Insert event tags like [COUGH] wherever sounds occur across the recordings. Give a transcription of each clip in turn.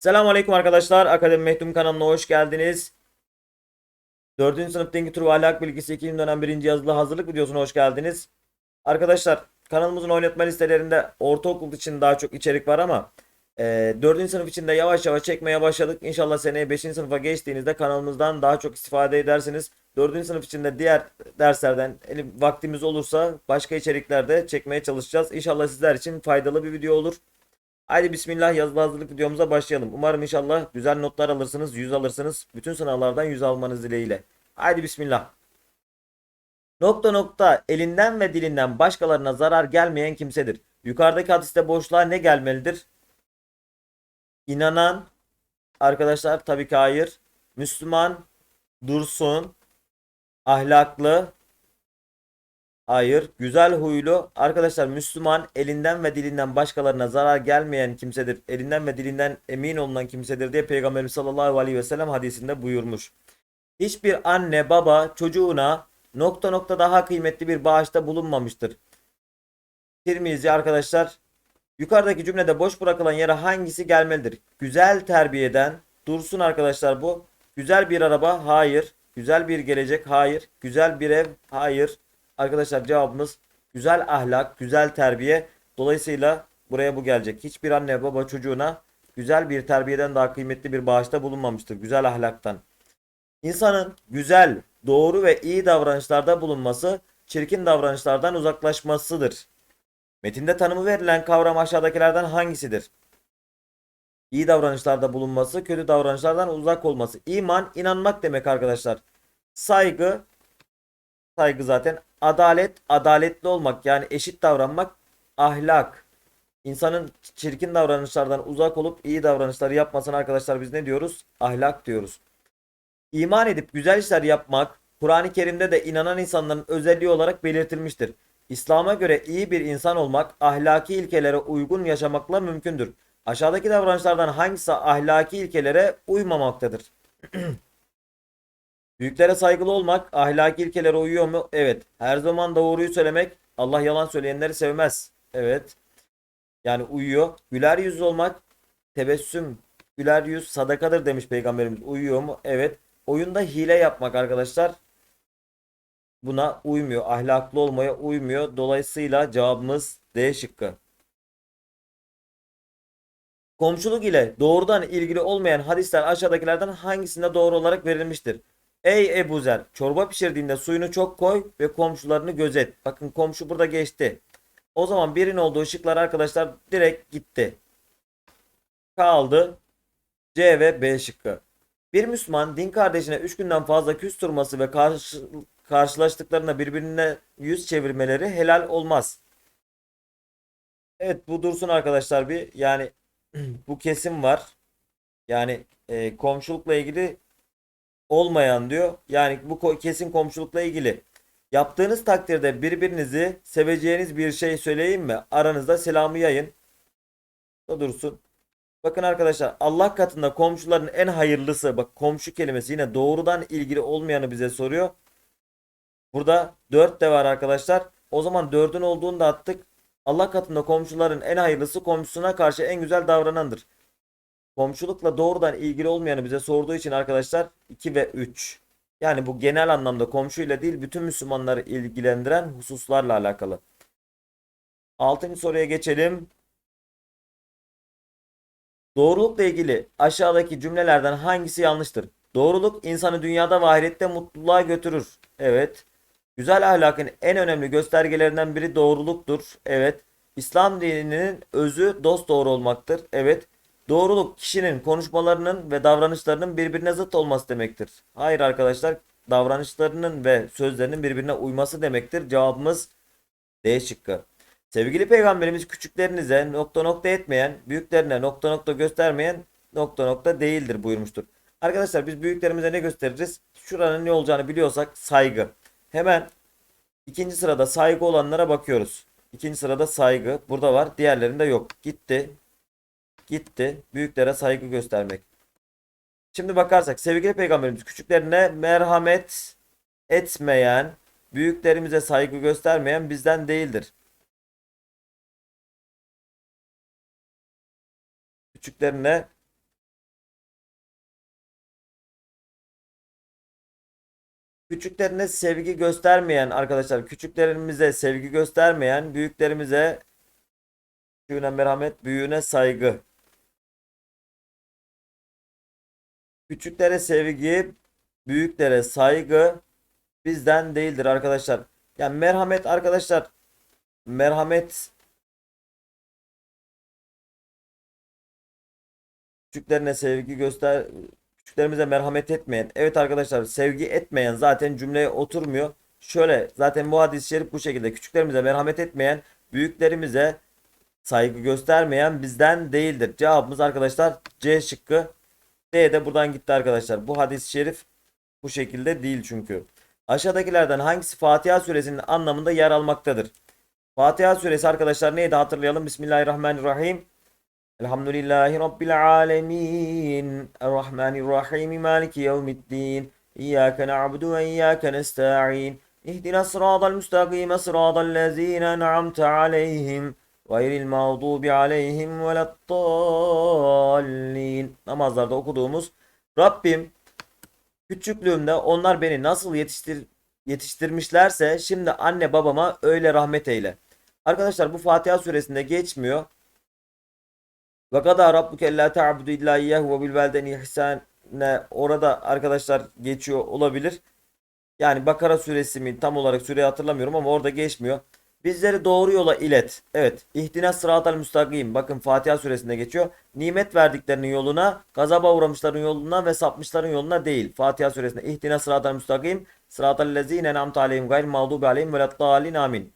Selamünaleyküm arkadaşlar. Akademi Mehtum kanalına hoş geldiniz. 4. sınıf Dengi Tur ve Ahlak Bilgisi 2. dönem 1. yazılı hazırlık videosuna hoş geldiniz. Arkadaşlar kanalımızın oynatma listelerinde ortaokul için daha çok içerik var ama e, 4. sınıf için de yavaş yavaş çekmeye başladık. İnşallah seneye 5. sınıfa geçtiğinizde kanalımızdan daha çok istifade edersiniz. 4. sınıf için de diğer derslerden vaktimiz olursa başka içeriklerde çekmeye çalışacağız. İnşallah sizler için faydalı bir video olur. Haydi bismillah yazılı hazırlık videomuza başlayalım. Umarım inşallah güzel notlar alırsınız, 100 alırsınız. Bütün sınavlardan 100 almanız dileğiyle. Haydi bismillah. Nokta nokta elinden ve dilinden başkalarına zarar gelmeyen kimsedir. Yukarıdaki hadiste boşluğa ne gelmelidir? İnanan arkadaşlar tabii ki hayır. Müslüman, dursun, ahlaklı, Hayır. Güzel huylu. Arkadaşlar Müslüman elinden ve dilinden başkalarına zarar gelmeyen kimsedir. Elinden ve dilinden emin olunan kimsedir diye Peygamberimiz sallallahu aleyhi ve sellem hadisinde buyurmuş. Hiçbir anne baba çocuğuna nokta nokta daha kıymetli bir bağışta bulunmamıştır. Tirmizi arkadaşlar yukarıdaki cümlede boş bırakılan yere hangisi gelmelidir? Güzel terbiyeden dursun arkadaşlar bu. Güzel bir araba hayır. Güzel bir gelecek hayır. Güzel bir ev hayır. Arkadaşlar cevabımız güzel ahlak, güzel terbiye. Dolayısıyla buraya bu gelecek. Hiçbir anne baba çocuğuna güzel bir terbiyeden daha kıymetli bir bağışta bulunmamıştır. Güzel ahlaktan. İnsanın güzel, doğru ve iyi davranışlarda bulunması çirkin davranışlardan uzaklaşmasıdır. Metinde tanımı verilen kavram aşağıdakilerden hangisidir? İyi davranışlarda bulunması, kötü davranışlardan uzak olması. İman, inanmak demek arkadaşlar. Saygı, saygı zaten. Adalet, adaletli olmak yani eşit davranmak. Ahlak. İnsanın çirkin davranışlardan uzak olup iyi davranışları yapmasına arkadaşlar biz ne diyoruz? Ahlak diyoruz. İman edip güzel işler yapmak Kur'an-ı Kerim'de de inanan insanların özelliği olarak belirtilmiştir. İslam'a göre iyi bir insan olmak ahlaki ilkelere uygun yaşamakla mümkündür. Aşağıdaki davranışlardan hangisi ahlaki ilkelere uymamaktadır? [CLEARS THROAT] Büyüklere saygılı olmak ahlaki ilkelere uyuyor mu? Evet. Her zaman doğruyu söylemek Allah yalan söyleyenleri sevmez. Evet. Yani uyuyor. Güler yüzlü olmak tebessüm güler yüz sadakadır demiş peygamberimiz. Uyuyor mu? Evet. Oyunda hile yapmak arkadaşlar buna uymuyor. Ahlaklı olmaya uymuyor. Dolayısıyla cevabımız D şıkkı. Komşuluk ile doğrudan ilgili olmayan hadisler aşağıdakilerden hangisinde doğru olarak verilmiştir? Ey Ebu Zer, çorba pişirdiğinde suyunu çok koy ve komşularını gözet. Bakın komşu burada geçti. O zaman birin olduğu şıklar arkadaşlar direkt gitti. Kaldı C ve B şıkkı. Bir Müslüman din kardeşine 3 günden fazla küs durması ve karşı, karşılaştıklarında birbirine yüz çevirmeleri helal olmaz. Evet bu dursun arkadaşlar bir. Yani [CLEARS THROAT] bu kesim var. Yani e, komşulukla ilgili olmayan diyor. Yani bu kesin komşulukla ilgili. Yaptığınız takdirde birbirinizi seveceğiniz bir şey söyleyeyim mi? Aranızda selamı yayın. Da dursun. Bakın arkadaşlar Allah katında komşuların en hayırlısı bak komşu kelimesi yine doğrudan ilgili olmayanı bize soruyor. Burada 4 de var arkadaşlar. O zaman 4'ün olduğunu da attık. Allah katında komşuların en hayırlısı komşusuna karşı en güzel davranandır. Komşulukla doğrudan ilgili olmayanı bize sorduğu için arkadaşlar 2 ve 3. Yani bu genel anlamda komşuyla değil bütün Müslümanları ilgilendiren hususlarla alakalı. 6. soruya geçelim. Doğrulukla ilgili aşağıdaki cümlelerden hangisi yanlıştır? Doğruluk insanı dünyada ve ahirette mutluluğa götürür. Evet. Güzel ahlakın en önemli göstergelerinden biri doğruluktur. Evet. İslam dininin özü dost doğru olmaktır. Evet. Doğruluk kişinin konuşmalarının ve davranışlarının birbirine zıt olması demektir. Hayır arkadaşlar, davranışlarının ve sözlerinin birbirine uyması demektir. Cevabımız D şıkkı. Sevgili peygamberimiz küçüklerinize nokta nokta etmeyen, büyüklerine nokta nokta göstermeyen nokta nokta değildir buyurmuştur. Arkadaşlar biz büyüklerimize ne gösteririz? Şuranın ne olacağını biliyorsak saygı. Hemen ikinci sırada saygı olanlara bakıyoruz. İkinci sırada saygı. Burada var. Diğerlerinde yok. Gitti gitti. Büyüklere saygı göstermek. Şimdi bakarsak sevgili peygamberimiz küçüklerine merhamet etmeyen, büyüklerimize saygı göstermeyen bizden değildir. Küçüklerine Küçüklerine sevgi göstermeyen arkadaşlar, küçüklerimize sevgi göstermeyen, büyüklerimize küçüğüne merhamet, büyüğüne saygı Küçüklere sevgi, büyüklere saygı bizden değildir arkadaşlar. Yani merhamet arkadaşlar, merhamet küçüklerine sevgi göster küçüklerimize merhamet etmeyen. Evet arkadaşlar sevgi etmeyen zaten cümleye oturmuyor. Şöyle zaten bu hadis-i şerif bu şekilde. Küçüklerimize merhamet etmeyen, büyüklerimize saygı göstermeyen bizden değildir. Cevabımız arkadaşlar C şıkkı. D de buradan gitti arkadaşlar. Bu hadis-i şerif bu şekilde değil çünkü. Aşağıdakilerden hangisi Fatiha suresinin anlamında yer almaktadır? Fatiha suresi arkadaşlar neydi hatırlayalım. Bismillahirrahmanirrahim. Elhamdülillahi Rabbil alemin. Errahmanirrahim. Maliki yevmiddin. İyyâke na'budu ve iyyâke nesta'in. İhdina sıratal müstakime sıratal lezîne en'amte aleyhim. Gayril mağdubi aleyhim veleddallin. Namazlarda okuduğumuz Rabbim küçüklüğümde onlar beni nasıl yetiştir yetiştirmişlerse şimdi anne babama öyle rahmet eyle. Arkadaşlar bu Fatiha suresinde geçmiyor. Ve kadâ rabbuke ellâ ta'budu illâ iyyahu ve bil ihsâne orada arkadaşlar geçiyor olabilir. Yani Bakara suresi mi tam olarak süreyi hatırlamıyorum ama orada geçmiyor. Bizleri doğru yola ilet. Evet. İhtina sıratal müstakim. Bakın Fatiha suresinde geçiyor. Nimet verdiklerinin yoluna, gazaba uğramışların yoluna ve sapmışların yoluna değil. Fatiha suresinde ihtina sıratal müstakim. Sıratal lezine en'amte aleyhim gayr mağdubi aleyhim veleddallin amin.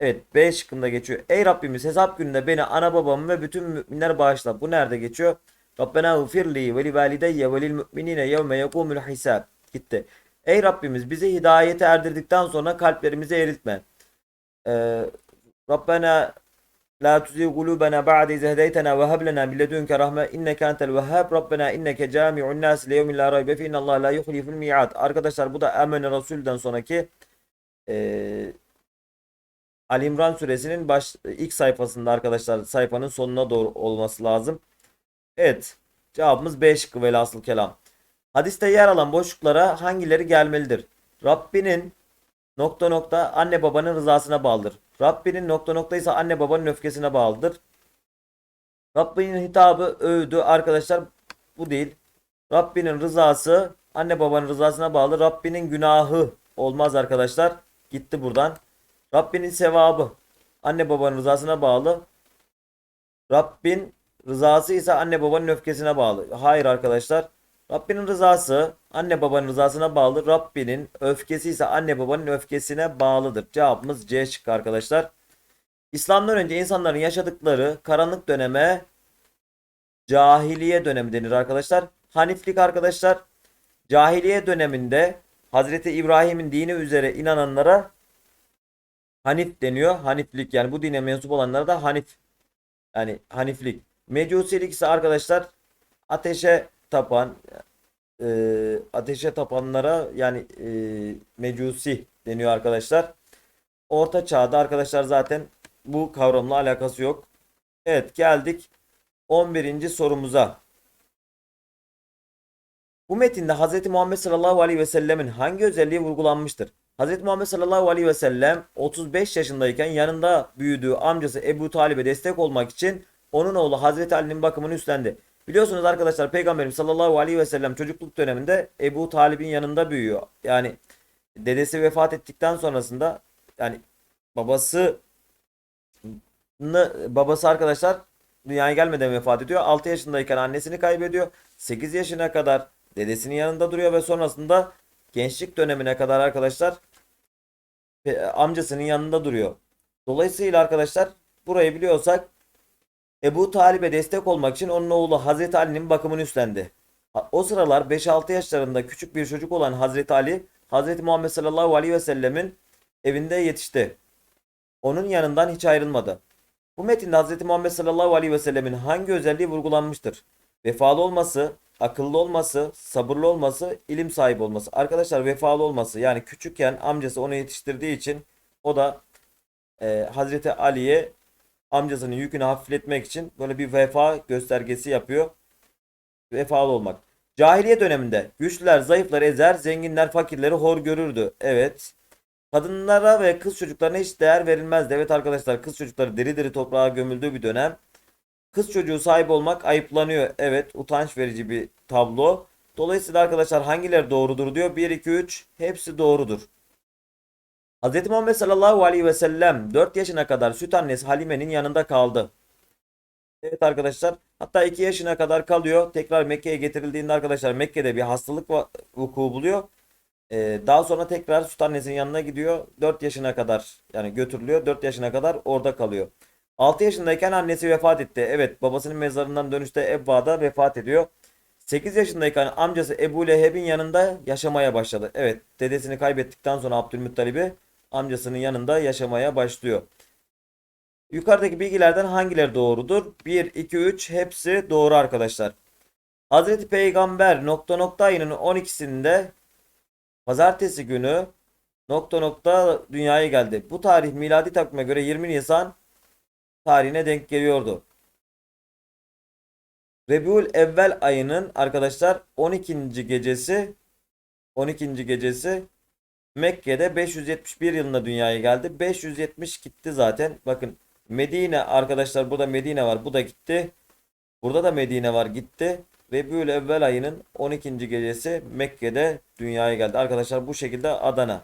Evet B şıkkında geçiyor. Ey Rabbimiz hesap gününde beni ana babamı ve bütün müminler bağışla. Bu nerede geçiyor? Rabbena ufirli ve li valideyye ve lil müminine yevme yekumul hisab. Gitti. Ey Rabbimiz bizi hidayete erdirdikten sonra kalplerimizi eritme. Ee, Rabbena la tuzigh kulubena ba'de iz hedeytena ve hab lena min ledunke rahme inneke entel vehhab. Rabbena inneke cami'un nas li yevmin la raybe fihi Allah la yuhliful mi'ad. Arkadaşlar bu da Amene Resul'den sonraki eee Ali İmran suresinin baş ilk sayfasında arkadaşlar sayfanın sonuna doğru olması lazım. Evet. Cevabımız B şıkkı velhasıl kelam. Hadiste yer alan boşluklara hangileri gelmelidir? Rabbinin nokta nokta anne babanın rızasına bağlıdır. Rabbinin nokta nokta ise anne babanın öfkesine bağlıdır. Rabbinin hitabı övdü arkadaşlar bu değil. Rabbinin rızası anne babanın rızasına bağlı. Rabbinin günahı olmaz arkadaşlar. Gitti buradan. Rabbinin sevabı anne babanın rızasına bağlı. Rabbin rızası ise anne babanın öfkesine bağlı. Hayır arkadaşlar. Rabbinin rızası anne babanın rızasına bağlı. Rabbinin öfkesi ise anne babanın öfkesine bağlıdır. Cevabımız C şıkkı arkadaşlar. İslam'dan önce insanların yaşadıkları karanlık döneme cahiliye dönemi denir arkadaşlar. Haniflik arkadaşlar cahiliye döneminde Hazreti İbrahim'in dini üzere inananlara Hanif deniyor. Haniflik yani bu dine mensup olanlara da Hanif yani Haniflik. Mecusilik ise arkadaşlar ateşe tapan e, ateşe tapanlara yani e, Mecusi deniyor arkadaşlar. Orta çağda arkadaşlar zaten bu kavramla alakası yok. Evet geldik 11. sorumuza. Bu metinde Hz. Muhammed sallallahu aleyhi ve sellemin hangi özelliği vurgulanmıştır? Hz. Muhammed sallallahu aleyhi ve sellem 35 yaşındayken yanında büyüdüğü amcası Ebu Talib'e destek olmak için onun oğlu Hazreti Ali'nin bakımını üstlendi. Biliyorsunuz arkadaşlar Peygamberimiz sallallahu aleyhi ve sellem çocukluk döneminde Ebu Talib'in yanında büyüyor. Yani dedesi vefat ettikten sonrasında yani babası babası arkadaşlar dünyaya gelmeden vefat ediyor. 6 yaşındayken annesini kaybediyor. 8 yaşına kadar dedesinin yanında duruyor ve sonrasında gençlik dönemine kadar arkadaşlar e, amcasının yanında duruyor. Dolayısıyla arkadaşlar burayı biliyorsak Ebu Talib'e destek olmak için onun oğlu Hazreti Ali'nin bakımını üstlendi. O sıralar 5-6 yaşlarında küçük bir çocuk olan Hazreti Ali, Hazreti Muhammed sallallahu aleyhi ve sellemin evinde yetişti. Onun yanından hiç ayrılmadı. Bu metinde Hazreti Muhammed sallallahu aleyhi ve sellemin hangi özelliği vurgulanmıştır? Vefalı olması, akıllı olması, sabırlı olması, ilim sahibi olması. Arkadaşlar vefalı olması yani küçükken amcası onu yetiştirdiği için o da e, Hazreti Ali'ye amcasının yükünü hafifletmek için böyle bir vefa göstergesi yapıyor. Vefalı olmak. Cahiliye döneminde güçlüler zayıfları ezer, zenginler fakirleri hor görürdü. Evet. Kadınlara ve kız çocuklarına hiç değer verilmezdi. Evet arkadaşlar kız çocukları diri diri toprağa gömüldüğü bir dönem. Kız çocuğu sahibi olmak ayıplanıyor. Evet utanç verici bir tablo. Dolayısıyla arkadaşlar hangileri doğrudur diyor. 1, 2, 3 hepsi doğrudur. Hz. Muhammed sallallahu aleyhi ve sellem 4 yaşına kadar süt annesi Halime'nin yanında kaldı. Evet arkadaşlar hatta 2 yaşına kadar kalıyor. Tekrar Mekke'ye getirildiğinde arkadaşlar Mekke'de bir hastalık vuku buluyor. Ee, daha sonra tekrar süt annesinin yanına gidiyor. 4 yaşına kadar yani götürülüyor. 4 yaşına kadar orada kalıyor. 6 yaşındayken annesi vefat etti. Evet babasının mezarından dönüşte Ebba'da vefat ediyor. 8 yaşındayken amcası Ebu Leheb'in yanında yaşamaya başladı. Evet dedesini kaybettikten sonra Abdülmuttalib'i amcasının yanında yaşamaya başlıyor. Yukarıdaki bilgilerden hangileri doğrudur? 1, 2, 3 hepsi doğru arkadaşlar. Hazreti Peygamber nokta nokta ayının 12'sinde pazartesi günü nokta nokta dünyaya geldi. Bu tarih miladi takvime göre 20 Nisan tarihine denk geliyordu. Rebiul Evvel ayının arkadaşlar 12. gecesi 12. gecesi Mekke'de 571 yılında dünyaya geldi. 570 gitti zaten. Bakın Medine arkadaşlar burada Medine var. Bu da gitti. Burada da Medine var gitti. Rebiul Evvel ayının 12. gecesi Mekke'de dünyaya geldi. Arkadaşlar bu şekilde Adana.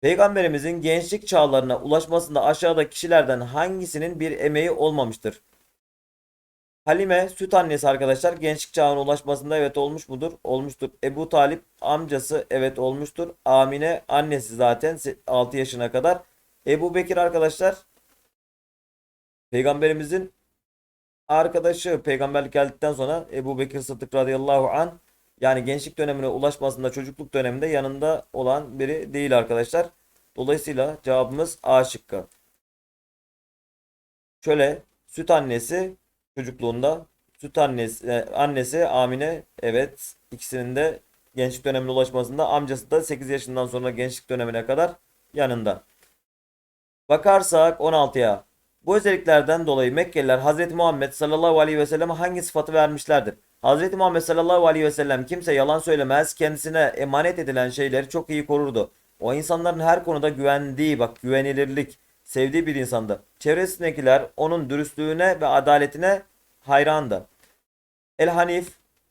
Peygamberimizin gençlik çağlarına ulaşmasında aşağıdaki kişilerden hangisinin bir emeği olmamıştır? Halime süt annesi arkadaşlar gençlik çağına ulaşmasında evet olmuş mudur? Olmuştur. Ebu Talip amcası evet olmuştur. Amine annesi zaten 6 yaşına kadar. Ebu Bekir arkadaşlar peygamberimizin arkadaşı peygamberlik geldikten sonra Ebu Bekir Sıddık radıyallahu an yani gençlik dönemine ulaşmasında çocukluk döneminde yanında olan biri değil arkadaşlar. Dolayısıyla cevabımız A şıkkı. Şöyle süt annesi çocukluğunda süt annesi e, annesi Amine evet ikisinin de gençlik dönemine ulaşmasında amcası da 8 yaşından sonra gençlik dönemine kadar yanında. Bakarsak 16'ya. Bu özelliklerden dolayı Mekkeliler Hz. Muhammed sallallahu aleyhi ve selleme hangi sıfatı vermişlerdir? Hz. Muhammed sallallahu aleyhi ve sellem kimse yalan söylemez, kendisine emanet edilen şeyleri çok iyi korurdu. O insanların her konuda güvendiği, bak güvenilirlik, sevdiği bir insandı. Çevresindekiler onun dürüstlüğüne ve adaletine hayrandı. El Hanif,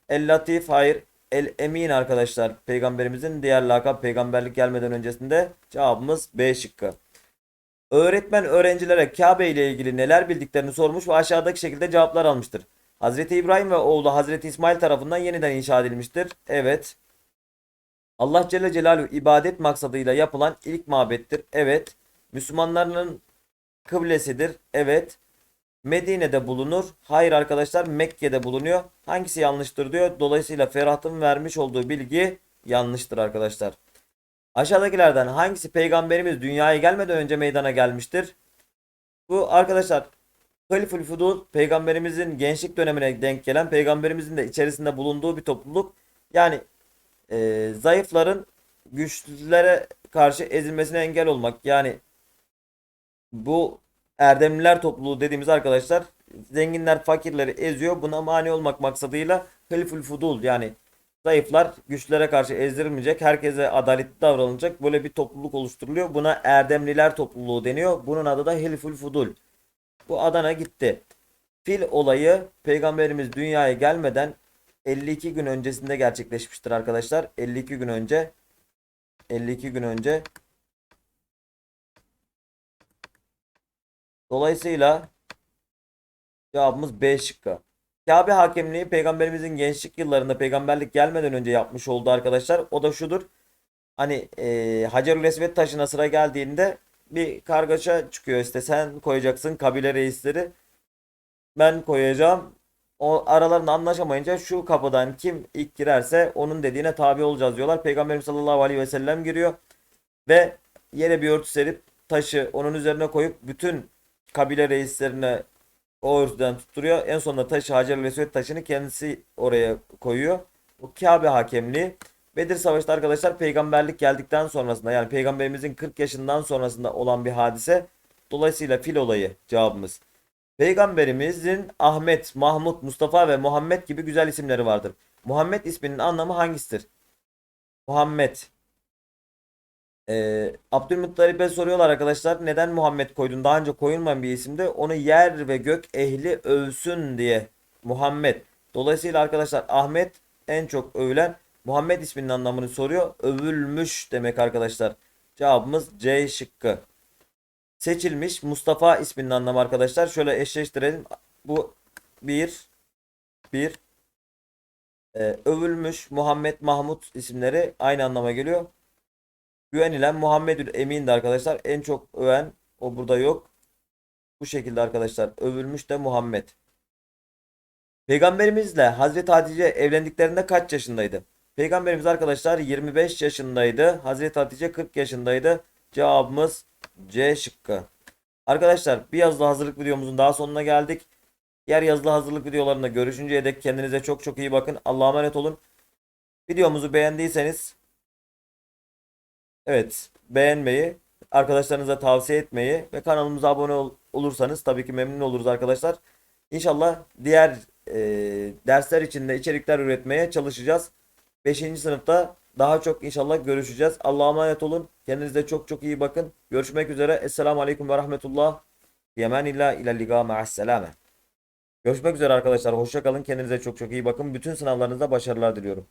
El Latif, hayır, El Emin arkadaşlar. Peygamberimizin diğer lakap peygamberlik gelmeden öncesinde cevabımız B şıkkı. Öğretmen öğrencilere Kabe ile ilgili neler bildiklerini sormuş ve aşağıdaki şekilde cevaplar almıştır. Hazreti İbrahim ve oğlu Hazreti İsmail tarafından yeniden inşa edilmiştir. Evet. Allah Celle Celaluhu ibadet maksadıyla yapılan ilk mabettir. Evet. Müslümanların kıblesidir. Evet. Medine'de bulunur. Hayır arkadaşlar Mekke'de bulunuyor. Hangisi yanlıştır diyor. Dolayısıyla Ferhat'ın vermiş olduğu bilgi yanlıştır arkadaşlar. Aşağıdakilerden hangisi peygamberimiz dünyaya gelmeden önce meydana gelmiştir? Bu arkadaşlar Halifül Fudul peygamberimizin gençlik dönemine denk gelen peygamberimizin de içerisinde bulunduğu bir topluluk. Yani e, zayıfların güçlülere karşı ezilmesine engel olmak. Yani bu erdemliler topluluğu dediğimiz arkadaşlar zenginler fakirleri eziyor. Buna mani olmak maksadıyla Halifül Fudul yani zayıflar güçlere karşı ezdirilmeyecek. Herkese adaletli davranılacak. Böyle bir topluluk oluşturuluyor. Buna erdemliler topluluğu deniyor. Bunun adı da Hilful Fudul. Bu Adana gitti. Fil olayı peygamberimiz dünyaya gelmeden 52 gün öncesinde gerçekleşmiştir arkadaşlar. 52 gün önce 52 gün önce Dolayısıyla cevabımız B şıkkı. Kabe hakemliği peygamberimizin gençlik yıllarında peygamberlik gelmeden önce yapmış oldu arkadaşlar. O da şudur. Hani e, Hacerül Esved taşına sıra geldiğinde bir kargaşa çıkıyor işte sen koyacaksın kabile reisleri ben koyacağım o aralarında anlaşamayınca şu kapıdan kim ilk girerse onun dediğine tabi olacağız diyorlar. Peygamberimiz sallallahu aleyhi ve sellem giriyor ve yere bir örtü serip taşı onun üzerine koyup bütün kabile reislerine o örtüden tutturuyor. En sonunda taşı Hacer-ül Esved taşını kendisi oraya koyuyor. Bu Kabe hakemliği. Bedir Savaşı'nda arkadaşlar peygamberlik geldikten sonrasında yani peygamberimizin 40 yaşından sonrasında olan bir hadise. Dolayısıyla fil olayı cevabımız. Peygamberimizin Ahmet, Mahmut, Mustafa ve Muhammed gibi güzel isimleri vardır. Muhammed isminin anlamı hangisidir? Muhammed. Ee, Abdülmuttalip'e soruyorlar arkadaşlar. Neden Muhammed koydun? Daha önce koyulmayan bir isimdi. Onu yer ve gök ehli övsün diye. Muhammed. Dolayısıyla arkadaşlar Ahmet en çok övülen Muhammed isminin anlamını soruyor. Övülmüş demek arkadaşlar. Cevabımız C şıkkı. Seçilmiş Mustafa isminin anlamı arkadaşlar. Şöyle eşleştirelim. Bu bir bir Ee, övülmüş Muhammed Mahmut isimleri aynı anlama geliyor. Güvenilen Muhammedül Emin de arkadaşlar en çok öven o burada yok. Bu şekilde arkadaşlar övülmüş de Muhammed. Peygamberimizle Hazreti Hatice evlendiklerinde kaç yaşındaydı? Peygamberimiz arkadaşlar 25 yaşındaydı. Hazreti Hatice 40 yaşındaydı. Cevabımız C şıkkı. Arkadaşlar bir yazılı hazırlık videomuzun daha sonuna geldik. Diğer yazılı hazırlık videolarında görüşünceye dek kendinize çok çok iyi bakın. Allah'a emanet olun. Videomuzu beğendiyseniz evet beğenmeyi, arkadaşlarınıza tavsiye etmeyi ve kanalımıza abone ol- olursanız tabii ki memnun oluruz arkadaşlar. İnşallah diğer e, dersler içinde içerikler üretmeye çalışacağız. 5. sınıfta daha çok inşallah görüşeceğiz. Allah'a emanet olun. Kendinize çok çok iyi bakın. Görüşmek üzere. Esselamu Aleyküm ve Rahmetullah. Yemenillah ile liga ma'asselame. Görüşmek üzere arkadaşlar. Hoşça kalın. Kendinize çok çok iyi bakın. Bütün sınavlarınızda başarılar diliyorum.